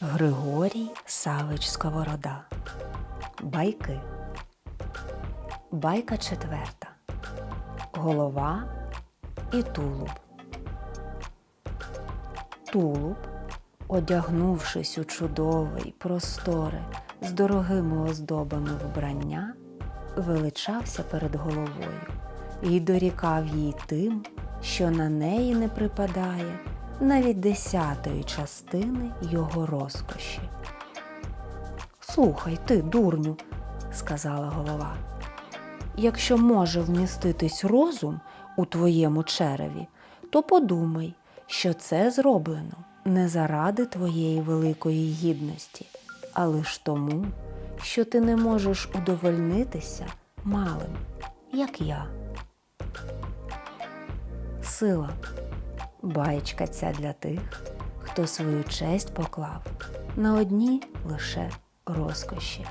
Григорій Савич Сковорода. Байки. Байка четверта. Голова і тулуб. Тулуб, одягнувшись у чудовий, просторе, з дорогими оздобами вбрання, величався перед головою і дорікав їй тим, що на неї не припадає навіть десятої частини його розкоші. Слухай ти, дурню, сказала голова. Якщо може вміститись розум у твоєму череві, то подумай, що це зроблено не заради твоєї великої гідності, а лиш тому, що ти не можеш удовольнитися малим, як я. Сила. Баєчка ця для тих, хто свою честь поклав на одні лише розкоші.